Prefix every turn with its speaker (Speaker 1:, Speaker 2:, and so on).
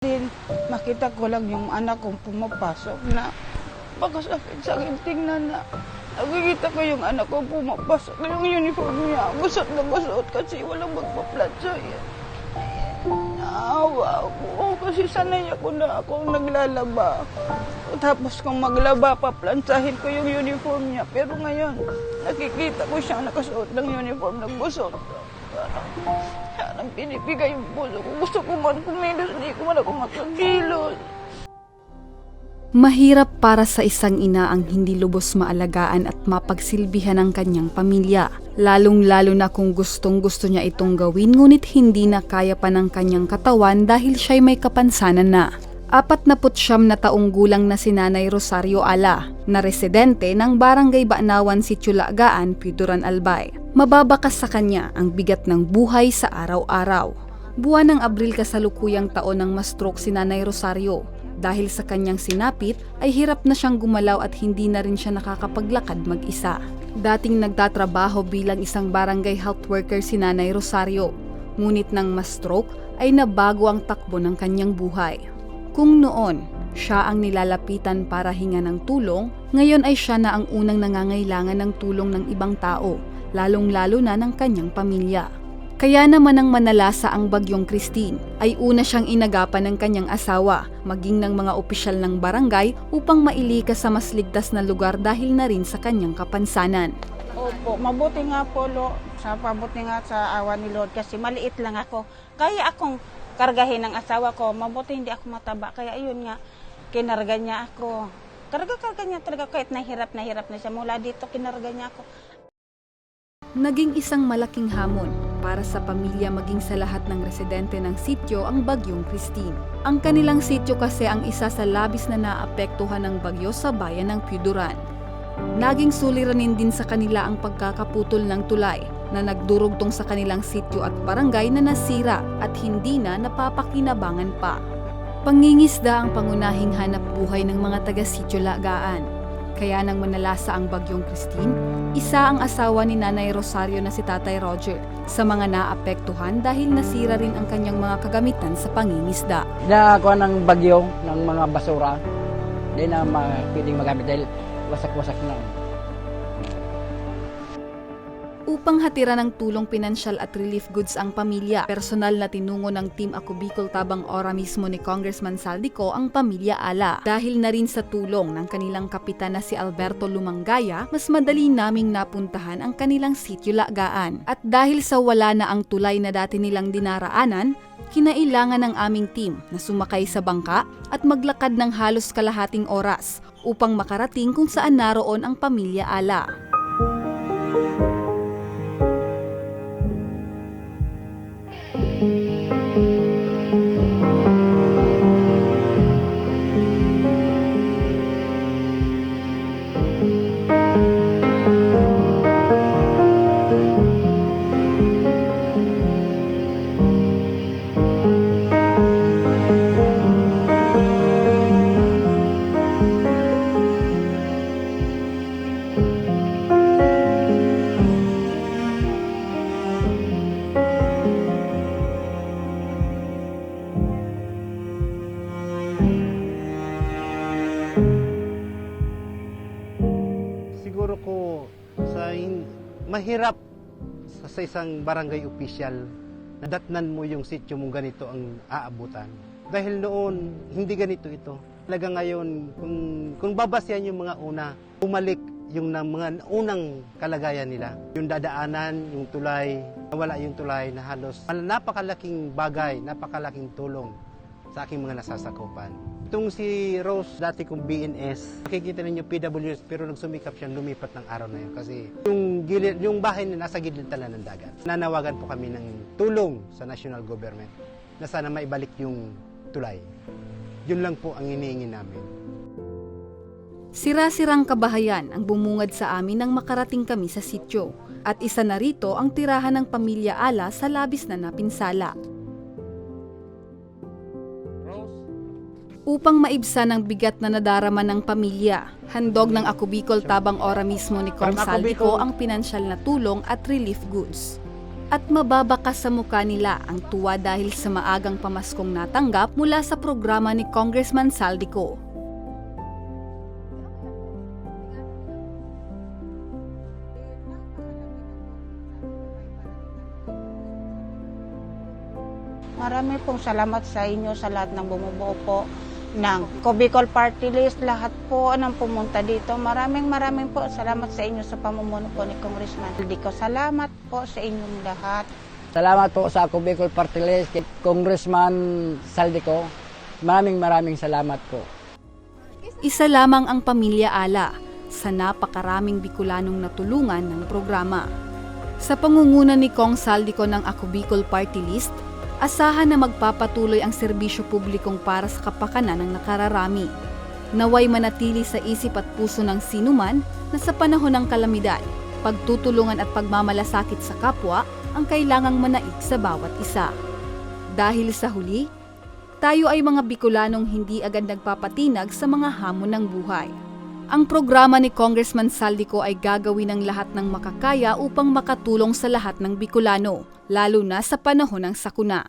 Speaker 1: din, makita ko lang yung anak kong pumapasok na makasakit sa akin tingnan na nakikita ko yung anak ko pumapasok na yung uniform niya. Gusot na gusot kasi walang magpa-flat sa'yo. Naawa ako kasi sanay ako na ako naglalaba. Tapos kung maglaba, paplansahin ko yung uniform niya. Pero ngayon, nakikita ko siya nakasuot ng uniform ng Parang, parang pinipigay yung puso ko. Gusto ko man kumilos, hindi ko man ako makakilos.
Speaker 2: Mahirap para sa isang ina ang hindi lubos maalagaan at mapagsilbihan ang kanyang pamilya. Lalong-lalo na kung gustong gusto niya itong gawin ngunit hindi na kaya pa ng kanyang katawan dahil siya'y may kapansanan na. Apat na putsyam na taong gulang na si Nanay Rosario Ala, na residente ng Barangay Baanawan si Chulagaan, Piduran Albay. Mababakas sa kanya ang bigat ng buhay sa araw-araw. Buwan ng Abril kasalukuyang taon ng ma-stroke si Nanay Rosario. Dahil sa kanyang sinapit ay hirap na siyang gumalaw at hindi na rin siya nakakapaglakad mag-isa. Dating nagtatrabaho bilang isang barangay health worker si Nanay Rosario. Ngunit nang ma-stroke ay nabago ang takbo ng kanyang buhay. Kung noon, siya ang nilalapitan para hinga ng tulong, ngayon ay siya na ang unang nangangailangan ng tulong ng ibang tao, lalong-lalo na ng kanyang pamilya. Kaya naman ang manalasa ang bagyong Christine ay una siyang inagapan ng kanyang asawa, maging ng mga opisyal ng barangay upang mailikas sa mas ligtas na lugar dahil na rin sa kanyang kapansanan.
Speaker 1: Opo, mabuti nga po, Lo, sa pabuti nga sa awa ni Lord kasi maliit lang ako. Kaya akong kargahin ng asawa ko, mabuti hindi ako mataba. Kaya yun nga, kinarga niya ako. Karga-karga niya talaga kahit nahirap na hirap na siya. Mula dito, kinarga niya ako.
Speaker 2: Naging isang malaking hamon para sa pamilya maging sa lahat ng residente ng sityo ang bagyong Christine. Ang kanilang sityo kasi ang isa sa labis na naapektuhan ng bagyo sa bayan ng Piuduran. Naging suliranin din sa kanila ang pagkakaputol ng tulay na nagdurugtong sa kanilang sityo at barangay na nasira at hindi na napapakinabangan pa. Pangingisda ang pangunahing hanap buhay ng mga taga-sityo Lagaan. Kaya nang manalasa ang bagyong Christine, isa ang asawa ni Nanay Rosario na si Tatay Roger sa mga naapektuhan dahil nasira rin ang kanyang mga kagamitan sa pangingisda.
Speaker 3: Nakakuha ng bagyo ng mga basura. Hindi na ma- pwedeng magamit dahil wasak-wasak na.
Speaker 2: Upang hatira ng tulong pinansyal at relief goods ang pamilya, personal na tinungo ng Team Ako Bicol Tabang Ora mismo ni Congressman Saldico ang pamilya Ala. Dahil na rin sa tulong ng kanilang kapitan na si Alberto Lumangaya, mas madali naming napuntahan ang kanilang sityo Lagaan. At dahil sa wala na ang tulay na dati nilang dinaraanan, kinailangan ng aming team na sumakay sa bangka at maglakad ng halos kalahating oras upang makarating kung saan naroon ang pamilya Ala.
Speaker 4: Mahirap sa, sa isang barangay official na datnan mo yung sityo mong ganito ang aabutan. Dahil noon, hindi ganito ito. Talaga ngayon, kung, kung babasyan yung mga una, bumalik yung na, mga unang kalagayan nila. Yung dadaanan, yung tulay, nawala yung tulay na halos napakalaking bagay, napakalaking tulong sa aking mga nasasakupan. Itong si Rose, dati kong BNS, makikita ninyo PWS pero nagsumikap siya lumipat ng araw na yun kasi yung, gilid, yung bahay na nasa gilid tala ng dagat. Nanawagan po kami ng tulong sa national government na sana maibalik yung tulay. Yun lang po ang iniingin namin.
Speaker 2: Sira-sirang kabahayan ang bumungad sa amin nang makarating kami sa sityo. At isa na rito ang tirahan ng pamilya Ala sa labis na napinsala. Upang maibsan ang bigat na nadarama ng pamilya, handog ng Ako Bicol Tabang Ora mismo ni Saldico
Speaker 4: Bicol.
Speaker 2: ang pinansyal na tulong at relief goods. at mababakas sa muka nila ang tuwa dahil sa maagang pamaskong natanggap mula sa programa ni Congressman Saldico.
Speaker 1: Marami pong salamat sa inyo sa lahat ng bumubuo po ng Cobicol Party List, lahat po ng pumunta dito. Maraming maraming po salamat sa inyo sa pamumuno po ni Congressman Dico. Salamat po sa inyong lahat.
Speaker 3: Salamat po sa ako Bicol Party List, Congressman Saldico. Maraming maraming salamat po.
Speaker 2: Isa lamang ang pamilya Ala sa napakaraming Bicolanong natulungan ng programa. Sa pangunguna ni Kong Saldico ng Ako Bicol Party List, asahan na magpapatuloy ang serbisyo publikong para sa kapakanan ng nakararami. Naway manatili sa isip at puso ng sinuman na sa panahon ng kalamidad, pagtutulungan at pagmamalasakit sa kapwa ang kailangang manaig sa bawat isa. Dahil sa huli, tayo ay mga Bicolanong hindi agad nagpapatinag sa mga hamon ng buhay. Ang programa ni Congressman Saldico ay gagawin ng lahat ng makakaya upang makatulong sa lahat ng Bicolano, lalo na sa panahon ng sakuna.